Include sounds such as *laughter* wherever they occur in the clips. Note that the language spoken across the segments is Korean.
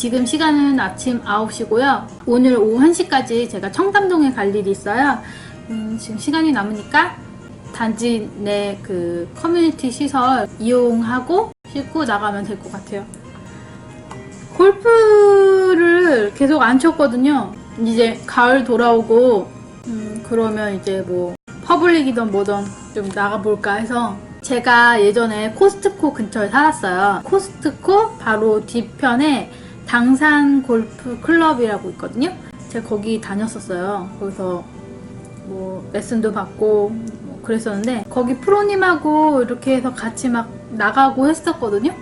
지금 시간은 아침 9시고요. 오늘 오후 1시까지 제가 청담동에 갈 일이 있어요. 음, 지금 시간이 남으니까 단지 내 그 커뮤니티 시설 이용하고 씻고 나가면 될 것 같아요. 골프를 계속 안 쳤거든요. 이제 가을 돌아오고 음, 그러면 이제 뭐 퍼블릭이든 뭐든 좀 나가볼까 해서 제가 예전에 코스트코 근처에 살았어요. 코스트코 바로 뒤편에 당산 골프 클럽이라고 있거든요. 제가 거기 다녔었어요. 거기서 뭐 레슨도 받고 뭐 그랬었는데 거기 프로님하고 이렇게 해서 같이 막 나가고 했었거든요.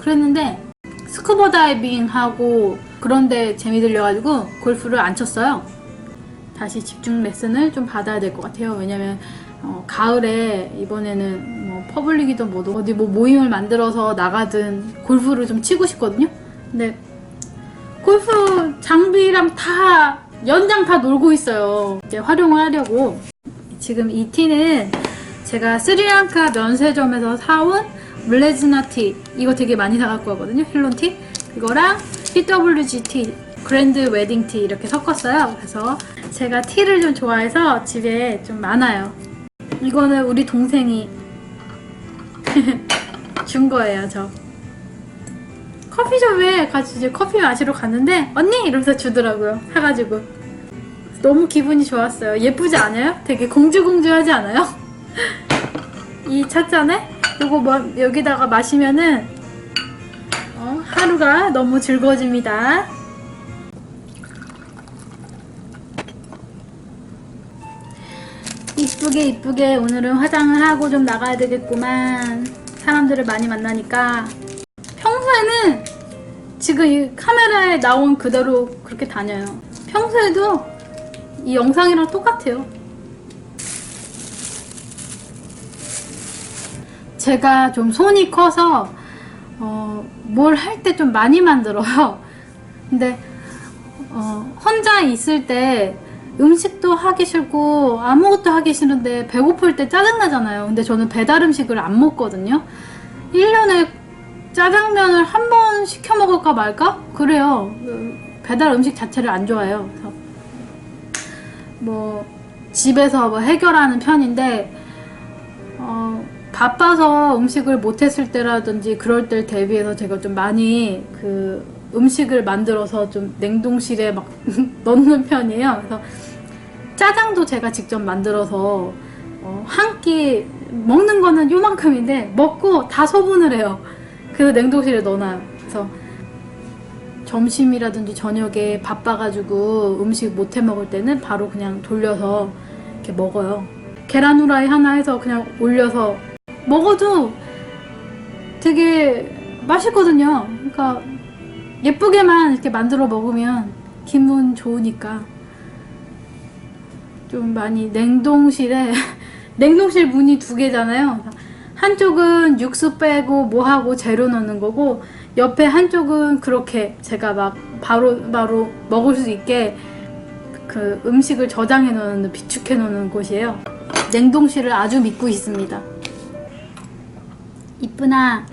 그랬는데 스쿠버 다이빙 하고 그런데 재미 들려가지고 골프를 안 쳤어요. 다시 집중 레슨을 좀 받아야 될 것 같아요. 왜냐면 어, 가을에 이번에는 뭐 퍼블릭이든 뭐든 어디 뭐 모임을 만들어서 나가든 골프를 좀 치고 싶거든요. 근데 골프 장비랑 다 연장 다 놀고 있어요. 이제 활용을 하려고 지금 이 티는 제가 스리랑카 면세점에서 사온 물레즈나 티 이거 되게 많이 사갖고 왔거든요. 힐론 티 이거랑 PWGT 그랜드 웨딩 티 이렇게 섞었어요. 그래서 제가 티를 좀 좋아해서 집에 좀 많아요. 이거는 우리 동생이 *laughs* 준 거예요, 저. 커피숍에 같이 이제 커피 마시러 갔는데 언니 이러면서 주더라고요. 사가지고 너무 기분이 좋았어요. 예쁘지 않아요? 되게 공주공주하지 않아요? *laughs* 이 찻잔에 이거 뭐 여기다가 마시면은 어, 하루가 너무 즐거워집니다. 이쁘게 이쁘게 오늘은 화장을 하고 좀 나가야 되겠구만. 사람들을 많이 만나니까 평소에는 지금 이 카메라에 나온 그대로 그렇게 다녀요. 평소에도 이 영상이랑 똑같아요. 제가 좀 손이 커서 어, 뭘 할 때 좀 많이 만들어요. *laughs* 근데 어, 혼자 있을 때 음식도 하기 싫고 아무것도 하기 싫은데 배고플 때 짜증나잖아요. 근데 저는 배달 음식을 안 먹거든요. 1년에 짜장면을 한 번 시켜 먹을까 말까? 그래요. 그 배달 음식 자체를 안 좋아해요. 그래서 뭐 집에서 뭐 해결하는 편인데 어, 바빠서 음식을 못했을 때라든지 그럴 때 대비해서 제가 좀 많이 그 음식을 만들어서 좀 냉동실에 막 *laughs* 넣는 편이에요. 그래서 짜장도 제가 직접 만들어서 어, 한끼 먹는 거는 요만큼인데 먹고 다 소분을 해요. 그래서 냉동실에 넣어놔요. 그래서 점심이라든지 저녁에 바빠가지고 음식 못 해 먹을 때는 바로 그냥 돌려서 이렇게 먹어요. 계란 후라이 하나 해서 그냥 올려서 먹어도 되게 맛있거든요. 그러니까 예쁘게만 이렇게 만들어 먹으면 기분 좋으니까 좀 많이 냉동실에 *laughs* 냉동실 문이 두 개잖아요. 한쪽은 육수 빼고 뭐 하고 재료 넣는 거고 옆에 한쪽은 그렇게 제가 막 바로 바로 먹을 수 있게 그 음식을 저장해 놓는 비축해 놓는 곳이에요. 냉동실을 아주 믿고 있습니다. 이쁘나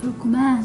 그렇구만.